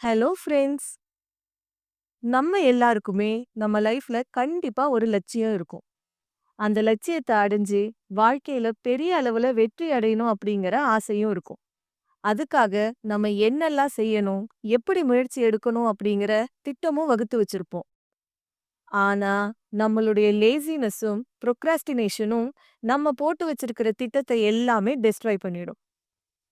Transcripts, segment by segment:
Hello friends நம்ம எல்லாருக்குமே நம்ம லைஃப்ல கண்டிப்பா ஒரு லட்சியம் இருக்கும். அந்த லட்சியத்தை அடைஞ்சு வாழ்க்கையில பெரிய அளவுல வெற்றி அடையணும் அப்படிங்கிற ஆசையும் இருக்கும். அதுக்காக நம்ம என்னெல்லாம் செய்யணும் எப்படி முயற்சி எடுக்கணும் அப்படிங்கிற திட்டமும் வகுத்து வச்சிருப்போம். ஆனா நம்மளுடைய லேசினஸும் ப்ரொக்ராஸ்டினேஷனும் நம்ம போட்டு வச்சிருக்கிற திட்டத்தை எல்லாமே டெஸ்ட்ராய் பண்ணிடும்.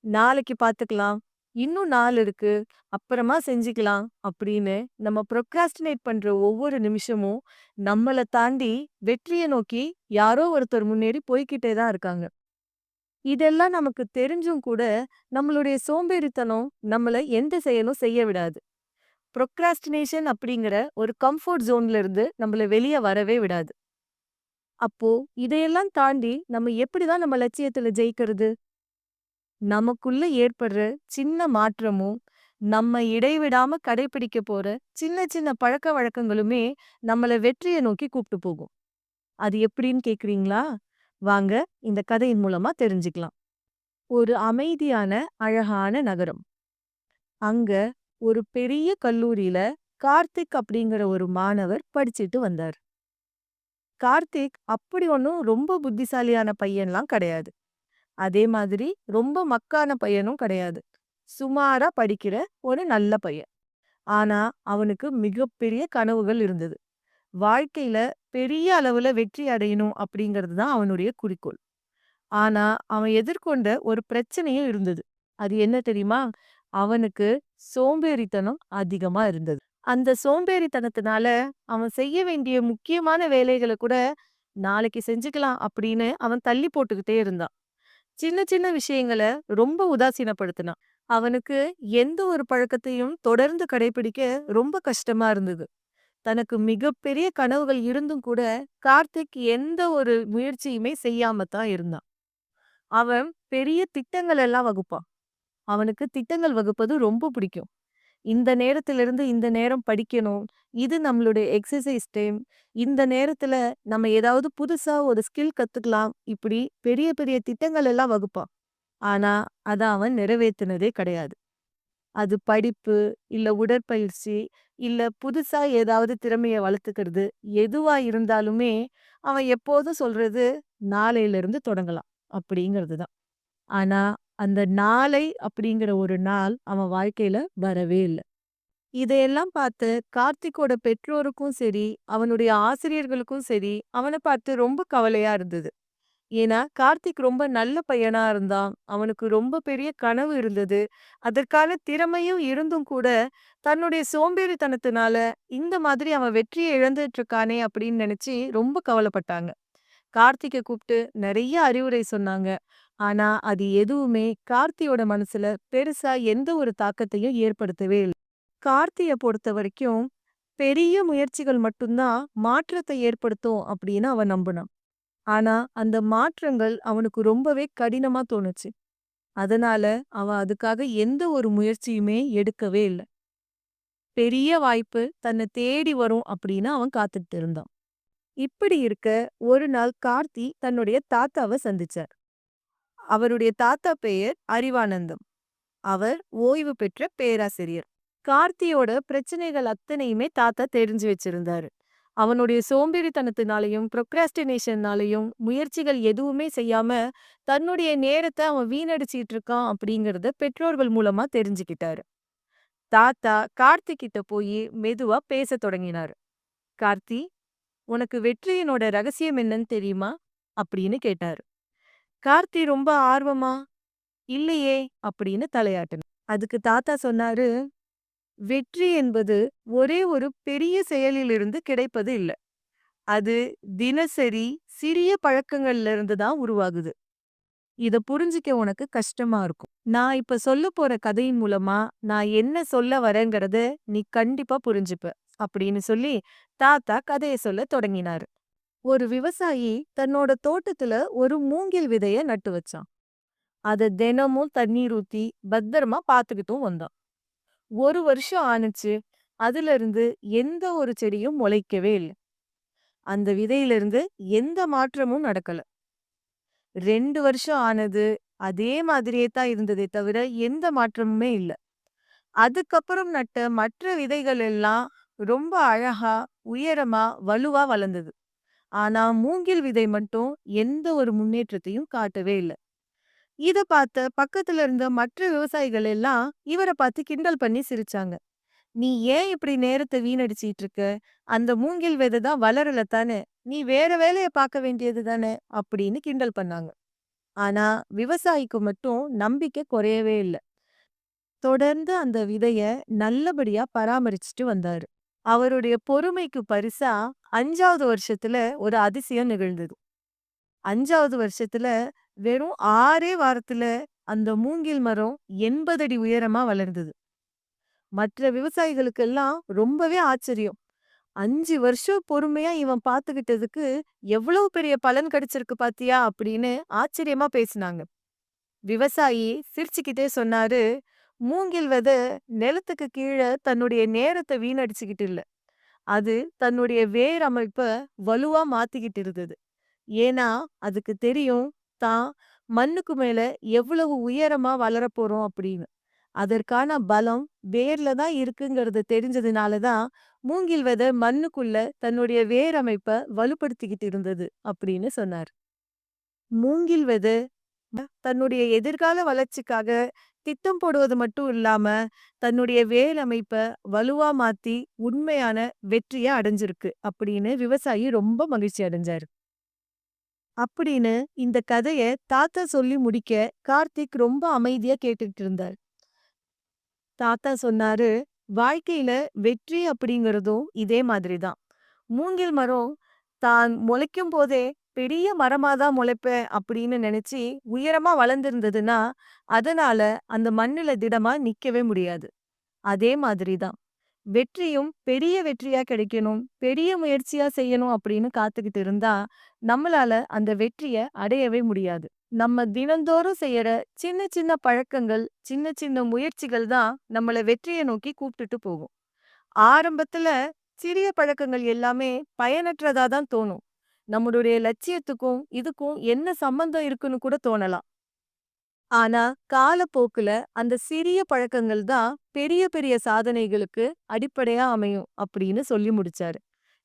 நாளைக்கு பார்த்துக்கலாம் இன்னும் நாள் இருக்கு அப்புறமா செஞ்சுக்கலாம் அப்படின்னு நம்ம ப்ரொக்ராஸ்டினேட் பண்ற ஒவ்வொரு நிமிஷமும் நம்மளை தாண்டி வெற்றியை நோக்கி யாரோ ஒருத்தர் முன்னேறி போய்க்கிட்டே தான் இருக்காங்க. இதெல்லாம் நமக்கு தெரிஞ்சும் கூட நம்மளுடைய சோம்பேறித்தனம் நம்மள எந்த செயலும் செய்ய விடாது. ப்ரொக்ராஸ்டினேஷன் அப்படிங்கிற ஒரு கம்ஃபர்ட் ஜோன்ல இருந்து நம்மள வெளியே வரவே விடாது. அப்போ இதையெல்லாம் தாண்டி நம்ம எப்படிதான் நம்ம லட்சியத்துல ஜெயிக்கிறது? நமக்குள்ள ஏற்படுற சின்ன மாற்றமும் நம்ம இடைவிடாம கடைபிடிக்க போற சின்ன சின்ன பழக்க வழக்கங்களுமே நம்மள வெற்றியை நோக்கி கூப்பிட்டு போகும். அது எப்படின்னு கேக்குறீங்களா? வாங்க இந்த கதையின் மூலமா தெரிஞ்சுக்கலாம். ஒரு அமைதியான அழகான நகரம். அங்க ஒரு பெரிய கல்லூரியில கார்த்திக் அப்படிங்கிற ஒரு மாணவர் படிச்சுட்டு வந்தார். கார்த்திக் அப்படி ஒன்றும் ரொம்ப புத்திசாலியான பையன்லாம் கிடையாது. அதே மாதிரி ரொம்ப மக்கான பையனும் கிடையாது. சுமாரா படிக்கிற ஒரு நல்ல பையன். ஆனா அவனுக்கு மிகப்பெரிய கனவுகள் இருந்தது. வாழ்க்கையில பெரிய அளவுல வெற்றி அடையணும் அப்படிங்கிறது தான் அவனுடைய குறிக்கோள். ஆனா அவன் எதிர்கொண்ட ஒரு பிரச்சனையும் இருந்தது. அது என்ன தெரியுமா? அவனுக்கு சோம்பேறித்தனம் அதிகமா இருந்தது. அந்த சோம்பேறித்தனத்தினால அவன் செய்ய வேண்டிய முக்கியமான வேலைகளை கூட நாளைக்கு செஞ்சுக்கலாம் அப்படின்னு அவன் தள்ளி போட்டுக்கிட்டே இருந்தான். சின்ன சின்ன விஷயங்கள ரொம்ப உதாசீனப்படுத்தினான். அவனுக்கு எந்த ஒரு பழக்கத்தையும் தொடர்ந்து கடைபிடிக்க ரொம்ப கஷ்டமா இருந்தது. தனக்கு மிகப்பெரிய கனவுகள் இருந்தும் கூட கார்த்திக் எந்த ஒரு முயற்சியுமே செய்யாம தான் இருந்தான். அவன் பெரிய திட்டங்கள் எல்லாம் வகுப்பான். அவனுக்கு திட்டங்கள் வகுப்பது ரொம்ப பிடிக்கும். இந்த நேரத்திலிருந்து இந்த நேரம் படிக்கணும். இது நம்மளுடைய எக்ஸசைஸ் டைம். இந்த நேரத்துல நம்ம ஏதாவது புதுசா ஒரு ஸ்கில் கத்துக்கலாம். இப்படி பெரிய பெரிய திட்டங்கள் எல்லாம் வகுப்பான். ஆனா அதை அவன் நிறைவேற்றினதே கிடையாது. அது படிப்பு இல்ல உடற்பயிற்சி இல்ல புதுசா ஏதாவது திறமைய வளர்த்துக்கிறது எதுவா இருந்தாலுமே அவன் எப்போதும் சொல்றது நாளையில இருந்து தொடங்கலாம். அப்படிங்கிறது தான். ஆனா அந்த நாளை அப்படிங்கிற ஒரு நாள் அவன் வாழ்க்கையில வரவே இல்ல. இதையெல்லாம் பார்த்து கார்த்திக்கோட பெற்றோருக்கும் சரி அவனுடைய ஆசிரியர்களுக்கும் சரி அவனை பார்த்து ரொம்ப கவலையா இருந்தது. ஏன்னா கார்த்திக் ரொம்ப நல்ல பையனா இருந்தான். அவனுக்கு ரொம்ப பெரிய கனவு இருந்தது. அதற்கான திறமையும் இருந்தும் கூட தன்னுடைய சோம்பேறித்தனத்தினால இந்த மாதிரி அவன் வெற்றியை இழந்துட்டு இருக்கானே அப்படின்னு நினைச்சு ரொம்ப கவலைப்பட்டாங்க. கார்த்திகை கூப்பிட்டு நிறைய அறிவுரை சொன்னாங்க. ஆனா அது எதுவுமே கார்த்தியோட மனசுல பெருசா எந்த ஒரு தாக்கத்தையும் ஏற்படுத்தவே இல்லை. கார்த்திய பொறுத்த வரைக்கும் பெரிய முயற்சிகள் மட்டும்தான் மாற்றத்தை ஏற்படுத்தும் அப்படின்னு அவன் நம்பினான். ஆனா அந்த மாற்றங்கள் அவனுக்கு ரொம்பவே கடினமா தோணுச்சு. அதனால அவன் அதுக்காக எந்த ஒரு முயற்சியுமே எடுக்கவே இல்லை. பெரிய வாய்ப்பு தன்னை தேடி வரும் அப்படின்னு அவன் காத்துட்டு இருந்தான். இப்படி இருக்க ஒரு நாள் கார்த்தி தன்னுடைய தாத்தாவை சந்திச்சார். அவருடைய தாத்தா பெயர் அறிவானந்தம். அவர் ஓய்வு பெற்ற பேராசிரியர். கார்த்தியோட பிரச்சனைகள் அத்தனையுமே தாத்தா தெரிஞ்சு வச்சிருந்தாரு. அவனுடைய சோம்பேறித்தனத்தினாலையும் ப்ரொக்ராஸ்டினேஷன்னாலையும் முயற்சிகள் எதுவுமே செய்யாம தன்னுடைய நேரத்தை அவன் வீணடிச்சிட்டு இருக்கான் அப்படிங்கறத பெற்றோர்கள் மூலமா தெரிஞ்சுக்கிட்டாரு. தாத்தா கார்த்தி கிட்ட போய் மெதுவா பேச தொடங்கினாரு. கார்த்தி உனக்கு வெற்றியினோட ரகசியம் என்னன்னு தெரியுமா? அப்படின்னு கேட்டாரு. கார்த்தி ரொம்ப ஆர்வமா இல்லையே அப்படின்னு தலையாட்டின அதுக்கு தாத்தா சொன்னாரு வெற்றி என்பது ஒரே ஒரு பெரிய செயலிலிருந்து கிடைப்பது இல்ல. அது தினசரி சிறிய பழக்கங்கள்ல இருந்து தான் உருவாகுது. இத புரிஞ்சுக்க உனக்கு கஷ்டமா இருக்கும். நான் இப்ப சொல்லப் போற கதையின் மூலமா நான் என்ன சொல்ல வரேங்கிறத நீ கண்டிப்பா புரிஞ்சுப்ப. அப்படின்னு சொல்லி தாத்தா கதைய சொல்ல தொடங்கினாரு. ஒரு விவசாயி தன்னோட தோட்டத்துல ஒரு மூங்கில் விதைய நட்டு வச்சான். அத தினமும் தண்ணீர் ஊத்தி பத்திரமா பாத்துக்கிட்டும் வந்தான். ஒரு வருஷம் ஆணுச்சு அதுல இருந்து எந்த ஒரு செடியும் முளைக்கவே இல்லை அந்த விதையிலிருந்து எந்த மாற்றமும் நடக்கல ரெண்டு வருஷம் ஆனது. அதே மாதிரியே தான் இருந்ததே தவிர, எந்த மாற்றமுமே இல்ல. அதுக்கப்புறம் நட்ட மற்ற விதைகள் எல்லாம் ரொம்ப அழகா, உயரமா, வலுவா வளர்ந்தது. ஆனா மூங்கில் விதை மட்டும் எந்த ஒரு முன்னேற்றத்தையும் காட்டவே இல்ல. இத பார்த்த பக்கத்துல இருந்த மற்ற விவசாயிகள் எல்லாம் இவர பார்த்து கிண்டல் பண்ணி சிரிச்சாங்க. "நீ ஏன் இப்படி நேரத்தை வீணடிச்சிட்டு இருக்க? அந்த மூங்கில் விதை தான் வளரல தானே! நீ வேற வேலைய பார்க்க வேண்டியது தானே!" அப்படின்னு கிண்டல் பண்ணாங்க. ஆனா விவசாயிக்கு மட்டும் நம்பிக்கை குறையவே இல்ல. தொடர்ந்து அந்த விதைய நல்லபடியா பராமரிச்சுட்டு வந்தாரு. அவருடைய பொறுமைக்கு பரிசா அஞ்சாவது வருஷத்துல ஒரு அதிசயம் நிகழ்ந்தது. அஞ்சாவது வருஷத்துல வெறும் ஆறே வாரத்துல அந்த மூங்கில் மரம் 80 அடி உயரமா வளர்ந்தது. மற்ற விவசாயிகளுக்கெல்லாம் ரொம்பவே ஆச்சரியம். அஞ்சு வருஷம் பொறுமையா இவன் பார்த்துக்கிட்டதுக்கு எவ்வளவு பெரிய பலன் கிடைச்சிருக்கு பாத்தியா? அப்படின்னு ஆச்சரியமா பேசினாங்க. விவசாயி சிரிச்சுக்கிட்டே சொன்னாரு, "மூங்கில் விதை நிலத்துக்கு கீழ தன்னுடைய நேரத்தை வீணடிச்சுக்கிட்டு இல்லை அது தன்னுடைய வேர் அமைப்ப வலுவா மாத்திக்கிட்டு இருந்தது. ஏன்னா, அதுக்கு தெரியும் தான் மண்ணுக்கு மேல எவ்வளவு உயரமா வளரப்போறோம் அப்படின்னு. அதற்கான பலம் வேர்ல தான் இருக்குங்கிறது தெரிஞ்சதுனால தான் மூங்கில் விதை மண்ணுக்குள்ள தன்னுடைய வேர் அமைப்ப வலுப்படுத்திக்கிட்டு இருந்தது." அப்படின்னு சொன்னார். மூங்கில் விதை தன்னுடைய எதிர்கால வளர்ச்சிக்காக திட்டம் போடுவது மட்டும் இல்லாம, தன்னுடைய வேர் வலுவா மாத்தி உண்மையான வெற்றியை அடைஞ்சிருக்கு அப்படின்னு விவசாயி ரொம்ப மகிழ்ச்சி அடைஞ்சாரு. அப்படின்னு இந்த கதைய தாத்தா சொல்லி முடிக்க, கார்த்திக் ரொம்ப அமைதியா கேட்டுக்கிட்டு இருந்தார். தாத்தா சொன்னாரு, "வாழ்க்கையில வெற்றி அப்படிங்கிறதும் இதே மாதிரி தான். மூங்கில் மரம் தான் முளைக்கும் போதே பெரிய மரமா தான் முளைப்பேன் அப்படின்னு நினைச்சு உயரமா வளர்ந்துருந்ததுன்னா அதனால அந்த மண்ணுல திடமா நிக்கவே முடியாது. அதே மாதிரி தான். வெற்றியும் பெரிய வெற்றியா கிடைக்கணும், பெரிய முயற்சியா செய்யணும் அப்படின்னு காத்துக்கிட்டு இருந்தா, நம்மளால அந்த வெற்றிய அடையவே முடியாது. நம்ம தினந்தோறும் செய்யற சின்ன சின்ன பழக்கங்கள், சின்ன சின்ன முயற்சிகள் தான் நம்மள வெற்றியை நோக்கி கூப்பிட்டுட்டு போகும். ஆரம்பத்துல சிறிய பழக்கங்கள் எல்லாமே பயனற்றதா தான் தோணும். நம்மளுடைய லட்சியத்துக்கும் இதுக்கும் என்ன சம்பந்தம் இருக்குன்னு கூட தோணலாம். ஆனா காலப்போக்குல அந்த சிறிய பழக்கங்கள் தான் பெரிய பெரிய சாதனைகளுக்கு அடிப்படையா அமையும் அப்படின்னு சொல்லி முடிச்சாரு.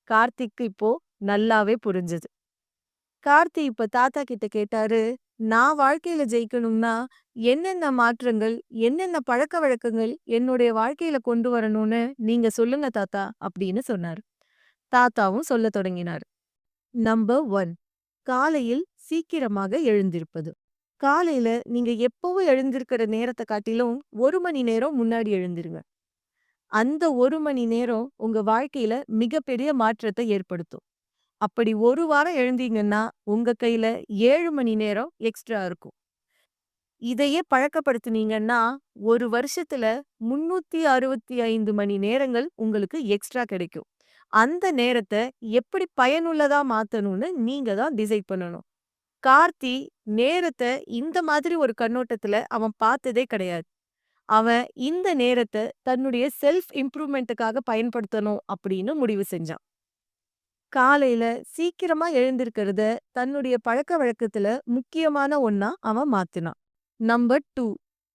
கார்த்திக்கு இப்போ நல்லாவே புரிஞ்சது. கார்த்தி இப்ப தாத்தா கிட்ட கேட்டாரு, "நான் வாழ்க்கையில ஜெயிக்கணும்னா என்னென்ன மாற்றங்கள், என்னென்ன பழக்க வழக்கங்கள் என்னுடைய வாழ்க்கையில கொண்டு வரணும்னு நீங்க சொல்லுங்க தாத்தா" அப்படின்னு சொன்னாரு. தாத்தாவும் சொல்ல தொடங்கினாரு. நம்பர் ஒன் காலையில் சீக்கிரமாக எழுந்திருப்பது. காலையில நீங்க எப்பவும் எழுந்திருக்கிற நேரத்தை காட்டிலும் ஒரு மணி நேரம் முன்னாடி எழுந்திருங்க. அந்த ஒரு மணி நேரம் உங்க வாழ்க்கையில மிகப்பெரிய மாற்றத்தை ஏற்படுத்தும். அப்படி ஒரு வாரம் எழுந்தீங்கன்னா, உங்க கையில ஏழு மணி நேரம் எக்ஸ்ட்ரா இருக்கும். இதையே பழக்கப்படுத்துனீங்கன்னா, ஒரு வருஷத்துல 365 மணி நேரங்கள் உங்களுக்கு எக்ஸ்ட்ரா கிடைக்கும். அந்த நேரத்த எப்படி பயனுள்ளதா மாத்தணும்னு நீங்க தான் டிசைட் பண்ணணும். கார்த்தி நேரத்த இந்த மாதிரி ஒரு கண்ணோட்டத்துல அவன் பார்த்ததே கிடையாது. அவன் இந்த நேரத்த தன்னுடைய செல்ஃப் இம்ப்ரூவ்மெண்ட்டுக்காக பயன்படுத்தணும் அப்படின்னு முடிவு செஞ்சான். காலையில சீக்கிரமா எழுந்திருக்கிறத தன்னுடைய பழக்க வழக்கத்துல முக்கியமான ஒன்னா அவன் மாத்தினான். நம்பர் டூ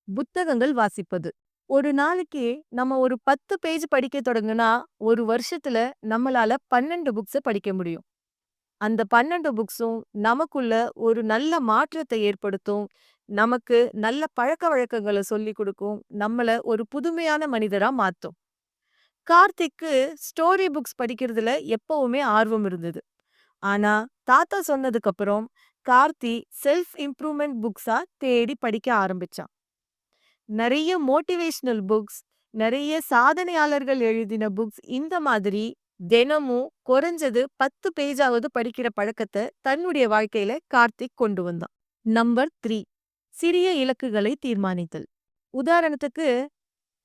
புத்தகங்கள் வாசிப்பது. ஒரு நாளைக்கு நம்ம ஒரு 10 பேஜ் படிக்க தொடங்குனா, ஒரு வருஷத்துல நம்மளால 12 புக்ஸ படிக்க முடியும். அந்த 12 புக்ஸும் நமக்குள்ள ஒரு நல்ல மாற்றத்தை ஏற்படுத்தும். நமக்கு நல்ல பழக்கவழக்கங்கள சொல்லிக் கொடுக்கும். நம்மள ஒரு புதுமையான மனிதரா மாத்தும். கார்த்திக்கு ஸ்டோரி புக்ஸ் படிக்கிறதுல எப்பவுமே ஆர்வம் இருந்தது. ஆனா தாத்தா சொன்னதுக்கு அப்புறம் கார்த்தி செல்ஃப் இம்ப்ரூவ்மெண்ட் புக்ஸா தேடி படிக்க ஆரம்பிச்சான். நிறைய மோட்டிவேஷனல் புக்ஸ், நிறைய சாதனையாளர்கள் எழுதின புக்ஸ் இந்த மாதிரி தினமும் குறைஞ்சது 10 பேஜாவது படிக்கிற பழக்கத்த தன்னுடைய வாழ்க்கையில கார்த்திக் கொண்டு வந்தான். நம்பர் த்ரீ சிறிய இலக்குகளை தீர்மானித்தல். உதாரணத்துக்கு,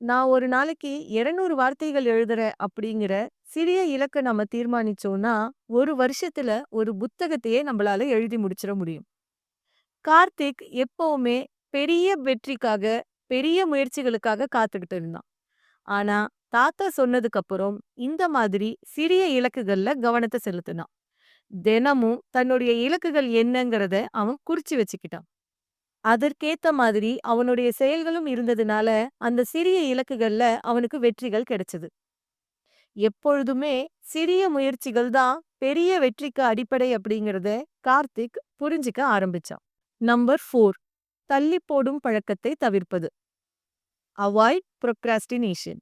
நான் ஒரு நாளைக்கு 200 வார்த்தைகள் எழுதுறேன் அப்படிங்கிற சிறிய இலக்கை நம்ம தீர்மானிச்சோம்னா, ஒரு வருஷத்துல ஒரு புத்தகத்தையே நம்மளால எழுதி முடிச்சிட முடியும். கார்த்திக் எப்பவுமே பெரிய வெற்றிக்காக, பெரிய முயற்சிகளுக்காக காத்துக்கிட்டு இருந்தான். ஆனா தாத்தா சொன்னதுக்கு அப்புறம் இந்த மாதிரி சிறிய இலக்குகள்ல கவனத்தை செலுத்தினான். தினமும் தன்னுடைய இலக்குகள் என்னங்கிறத அவன் குறிச்சு வச்சுக்கிட்டான். அதற்கேத்த மாதிரி அவனுடைய செயல்களும் இருந்ததுனால, அந்த சிறிய இலக்குகள்ல அவனுக்கு வெற்றிகள் கிடைச்சது. எப்பொழுதுமே சிறிய முயற்சிகள் தான் பெரிய வெற்றிக்கு அடிப்படை அப்படிங்கிறத கார்த்திக் புரிஞ்சுக்க ஆரம்பிச்சான். நம்பர் ஃபோர் தள்ளி போடும் பழக்கத்தை தவிர்ப்பது. அவாய்ட் ப்ரொக்ராஸ்டினேஷன்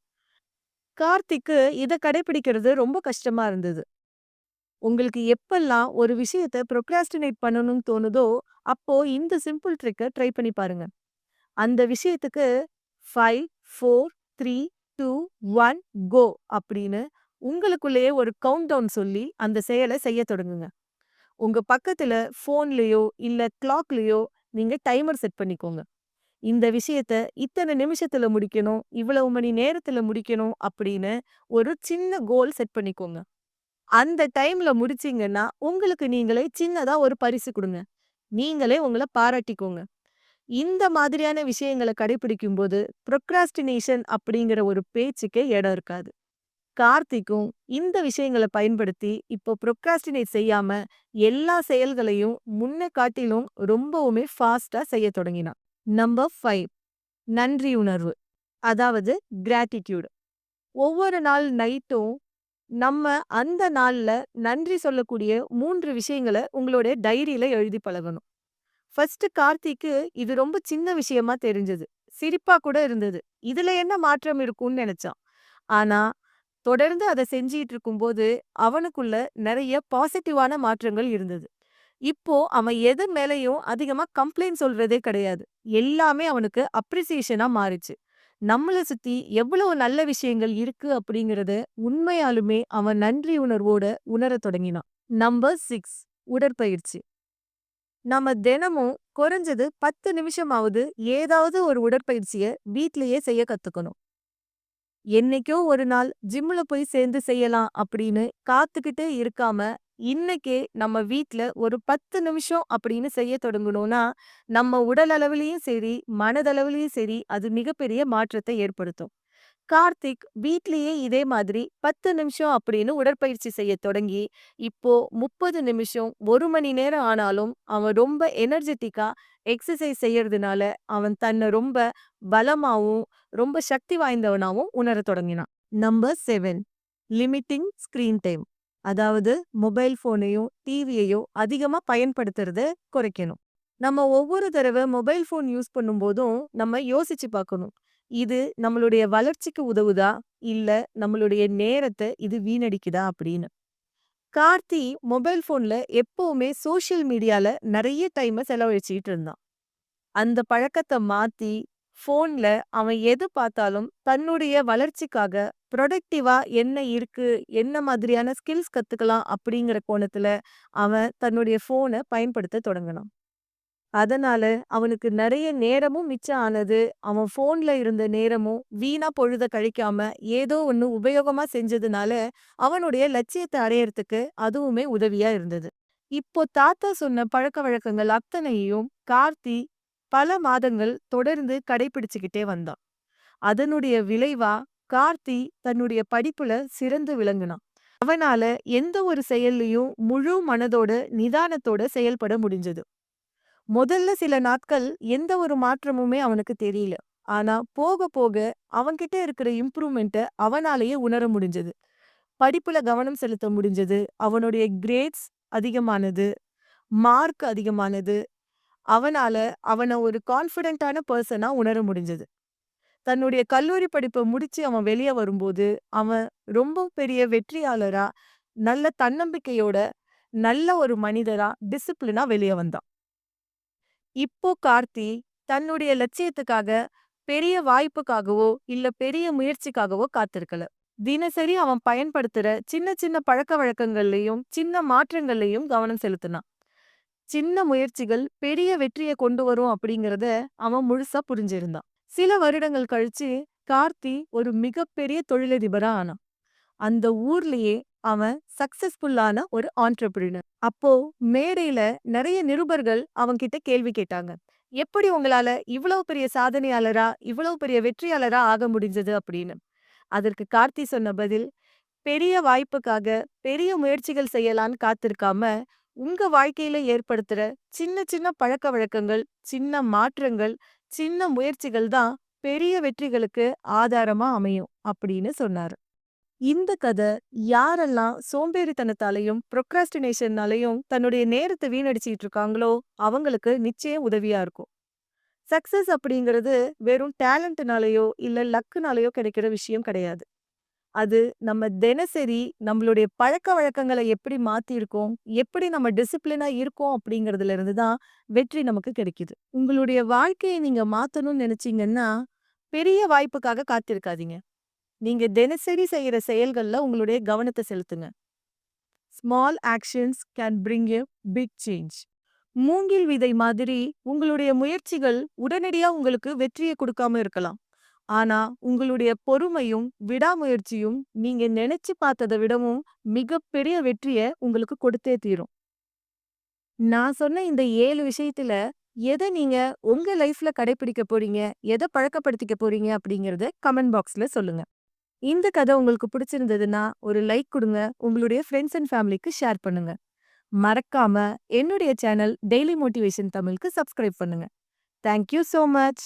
கார்த்திக்கு இத கடைபிடிக்கிறது ரொம்ப கஷ்டமா இருந்தது. உங்களுக்கு எப்பல்லாம் ஒரு விஷயத்த ப்ரொக்ராஸ்டினேட் பண்ணணும்னு தோணுதோ, அப்போ இந்த சிம்பிள் ட்ரிக்க ட்ரை பண்ணி பாருங்க. அந்த விஷயத்துக்கு 5, 4, 3, 2, 1 கோ அப்படின்னு உங்களுக்குள்ளேயே ஒரு கவுண்ட் டவுன் சொல்லி அந்த செயல செய்யத் தொடங்குங்க. உங்க பக்கத்துல ஃபோன்லயோ இல்ல கிளாக்லயோ நீங்க டைமர் செட் பண்ணிக்கோங்க. இந்த விஷயத்த இத்தனை நிமிஷத்துல முடிக்கணும், இவ்வளவு மணி நேரத்துல முடிக்கணும் அப்படின்னு ஒரு சின்ன கோல் செட் பண்ணிக்கோங்க. அந்த டைம்ல முடிச்சீங்கன்னா, உங்களுக்கு நீங்களே சின்னதா ஒரு பரிசு கொடுங்க நீங்களே உங்கள பாராட்டிக்கோங்க. இந்த மாதிரியான விஷயங்கள கடைபிடிக்கும்போது, ப்ரொக்ராஸ்டினேஷன் அப்படிங்கிற ஒரு பேச்சுக்கே இடம் இருக்காது. கார்த்திக்கும் இந்த விஷயங்கள பயன்படுத்தி, இப்போ ப்ரொக்காஸ்டினேட் செய்யாம எல்லா செயல்களையும் முன்ன காட்டிலும் ரொம்பவுமே ஃபாஸ்டா செய்ய தொடங்கினான். நம்பர் ஃபைவ் நன்றி உணர்வு அதாவது கிராட்டிடியூடு ஒவ்வொரு நாள் நைட்டும் நம்ம அந்த நாள்ல நன்றி சொல்லக்கூடிய மூன்று விஷயங்கள உங்களோட டைரியில எழுதி பழகணும். ஃபர்ஸ்ட் கார்த்திக்கு இது ரொம்ப சின்ன விஷயமா தெரிஞ்சது. சிரிப்பா கூட இருந்தது. இதுல என்ன மாற்றம் இருக்கும்னு நினைச்சான் ஆனா, தொடர்ந்து அத செஞ்சிட்டு இருக்கும்போது, அவனுக்குள்ள நிறைய பாசிட்டிவான மாற்றங்கள் இருந்தது. இப்போ அவன் எது மேலயும் அதிகமா கம்ப்ளைண்ட் சொல்றதே கிடையாது. எல்லாமே அவனுக்கு அப்ரிசியேஷனா மாறிச்சு. நம்மள சுத்தி எவ்வளவு நல்ல விஷயங்கள் இருக்கு அப்படிங்கிறத உண்மையாலுமே அவன் நன்றி உணர்வோட உணரத் தொடங்கினான். நம்பர் சிக்ஸ் உடற்பயிற்சி. நம்ம தினமும் குறைஞ்சது 10 நிமிஷமாவது ஏதாவது ஒரு உடற்பயிற்சிய வீட்லயே செய்ய கத்துக்கணும். என்னைக்கோ ஒரு நாள் ஜிம்ல போய் சேர்ந்து செய்யலாம் அப்படின்னு காத்துக்கிட்டே இருக்காம, இன்னைக்கே நம்ம வீட்ல ஒரு 10 நிமிஷம் அப்படின்னு செய்யத் தொடங்குனோம்னா, நம்ம உடல் அளவிலயும் சரி, மனதளவுலயும் சரி அது மிகப்பெரிய மாற்றத்தை ஏற்படுத்தும். கார்த்திக் வீட்லயே இதே மாதிரி 10 நிமிஷம் அப்படின்னு உடற்பயிற்சி செய்யத் தொடங்கி, இப்போ 30 நிமிஷம், ஒரு மணி நேரம் ஆனாலும் அவன் ரொம்ப எனர்ஜெட்டிக்கா எக்ஸசைஸ் செய்யறதுனால, அவன் தன்ன ரொம்ப பலமாவும், ரொம்ப சக்தி வாய்ந்தவனாவும் உணர தொடங்கினான். Number seven limiting screen time. அதாவது மொபைல் ஃபோனையும் டிவியையோ அதிகமா பயன்படுத்துறத குறைக்கணும். நம்ம ஒவ்வொரு தடவ மொபைல் ஃபோன் யூஸ் பண்ணும்போதும், நம்ம யோசிச்சு பார்க்கணும். இது நம்மளுடைய வளர்ச்சிக்கு உதவுதா? இல்ல நம்மளுடைய நேரத்தை இது வீணடிக்குதா? அப்படின்னு. கார்த்தி மொபைல் ஃபோன்ல எப்பவுமே சோஷியல் மீடியால நிறைய டைம செலவழிச்சுட்டு இருந்தான். அந்த பழக்கத்த மாத்தி, ஃபோன்ல அவன் எது பார்த்தாலும் தன்னுடைய வளர்ச்சிக்காக புரொடக்டிவா என்ன இருக்கு? என்ன மாதிரியான ஸ்கில்ஸ் கத்துக்கலாம்? அப்படிங்கிற கோணத்துல அவன் தன்னுடைய ஃபோன பயன்படுத்த தொடங்கினான் அதனால அவனுக்கு நிறைய நேரமும் மிச்சம் ஆனது. அவன் ஃபோன்ல இருந்த நேரமும் வீணா பொழுத கழிக்காம ஏதோ ஒண்ணு உபயோகமா செஞ்சதுனால, அவனுடைய லட்சியத்தை அடையறதுக்கு அதுவுமே உதவியா இருந்தது. இப்போ தாத்தா சொன்ன பழக்க வழக்கங்கள் அத்தனையையும் கார்த்தி பல மாதங்கள் தொடர்ந்து கடைபிடிச்சுக்கிட்டே வந்தான். அதனுடைய விளைவா கார்த்தி தன்னுடைய படிப்புல சிறந்து விளங்குனான். அவனால எந்த ஒரு செயல்லயும் முழு மனதோட, நிதானத்தோட செயல்பட முடிஞ்சது. முதல்ல சில நாட்கள் எந்த ஒரு மாற்றமுமே அவனுக்கு தெரியல. ஆனா போக போக அவன்கிட்ட இருக்கிற இம்ப்ரூவ்மெண்ட்ட அவனாலேயே உணர முடிஞ்சது. படிப்புல கவனம் செலுத்த முடிஞ்சது. அவனுடைய கிரேட்ஸ் அதிகமானது. மார்க் அதிகமானது. அவனால அவன ஒரு கான்ஃபிடென்ட்டான பர்சனா உணர முடிஞ்சது. தன்னுடைய கல்லூரி படிப்ப முடிச்சு அவன் வெளிய வரும்போது, அவன் ரொம்ப பெரிய வெற்றியாளரா, நல்ல தன்னம்பிக்கையோட, நல்ல ஒரு மனிதரா, டிசிப்ளினா வெளிய வந்தான். இப்போ கார்த்தி தன்னுடைய லட்சியத்துக்காக பெரிய வாய்ப்புக்காகவோ, இல்ல பெரிய முயற்சிக்காகவோ காத்திருக்கல. தினசரி அவன் பயன்படுத்துற சின்ன சின்ன பழக்க வழக்கங்கள்லயும் சின்ன மாற்றங்கள்லயும் கவனம் செலுத்தினான். சின்ன முயற்சிகள் பெரிய வெற்றியை கொண்டு வரும் அப்படிங்கிறத அவன் முழுசா புரிஞ்சிருந்தான். சில வருடங்கள் கழிச்சு கார்த்தி ஒரு மிகப்பெரிய தொழிலதிபரா ஆனான். அந்த ஊர்லயே அவன் சக்சஸ்ஃபுல்லான ஒரு ஆண்டர்பிரினர் அப்போ மேடையில நிறைய நிருபர்கள் அவன்கிட்ட கேள்வி கேட்டாங்க. எப்படி உங்களால இவ்வளவு பெரிய சாதனையாளரா, இவ்வளவு பெரிய வெற்றியாளரா ஆக முடிஞ்சது அப்படின்னு. அதற்கு கார்த்தி சொன்ன பதில், பெரிய வாய்ப்புக்காக பெரிய முயற்சிகள் செய்யலான்னு காத்திருக்காம, உங்க வாழ்க்கையில ஏற்படுத்துற சின்ன சின்ன பழக்கவழக்கங்கள், சின்ன மாற்றங்கள், சின்ன முயற்சிகள் தான் பெரிய வெற்றிகளுக்கு ஆதாரமா அமையும் அப்படின்னு சொன்னாரு. இந்த கதை யாரெல்லாம் சோம்பேறித்தனத்தாலயும், ப்ரொக்ராஸ்டினேஷன்னாலையும் தன்னுடைய நேரத்தை வீணடிச்சிட்டு இருக்காங்களோ, அவங்களுக்கு நிச்சயம் உதவியா இருக்கும். சக்சஸ் அப்படிங்கிறது வெறும் டேலண்ட்னாலயோ, இல்ல லக்குனாலயோ கிடைக்கிற விஷயம் கிடையாது. அது நம்ம தினசரி நம்மளுடைய பழக்க வழக்கங்களை எப்படி மாற்றிருக்கோம் எப்படி நம்ம டிசிப்ளினா இருக்கோம் அப்படிங்கிறதுல இருந்து தான் வெற்றி நமக்கு கிடைக்குது. உங்களுடைய வாழ்க்கைய நீங்க மாற்றணும்னு நினைச்சீங்கன்னா, பெரிய வாய்ப்புக்காக காத்திருக்காதீங்க. நீங்க தினசரி செய்யற செயல்கள்ல உங்களுடைய கவனத்த செலுத்துங்க. Small actions can bring a big change. மூங்கில் விதை மாதிரி உங்களுடைய முயற்சிகள் உடனடியா உங்களுக்கு வெற்றியை கொடுக்காம இருக்கலாம். ஆனா, உங்களுடைய பொறுமையும், விடாமுயற்சியும் நீங்க நினைச்சு பார்த்தத விடவும் மிகப்பெரிய வெற்றிய உங்களுக்கு கொடுத்தே தீரும். நான் சொன்ன இந்த ஏழு விஷயத்துல எத நீங்க உங்க லைஃப்ல கடைப்பிடிக்க போறீங்க, எத பழக்கப்படுத்திக்க போறீங்க அப்படிங்கிறத கமெண்ட் பாக்ஸ்ல சொல்லுங்க. இந்த கதை உங்களுக்கு பிடிச்சிருந்ததுன்னா, ஒரு லைக் குடுங்க. உங்களுடைய ஃப்ரெண்ட்ஸ் அண்ட் ஃபேமிலிக்கு ஷேர் பண்ணுங்க. மறக்காம என்னுடைய சேனல் டெய்லி மோட்டிவேஷன் தமிழ்க்கு சப்ஸ்கிரைப் பண்ணுங்க. Thank you so much.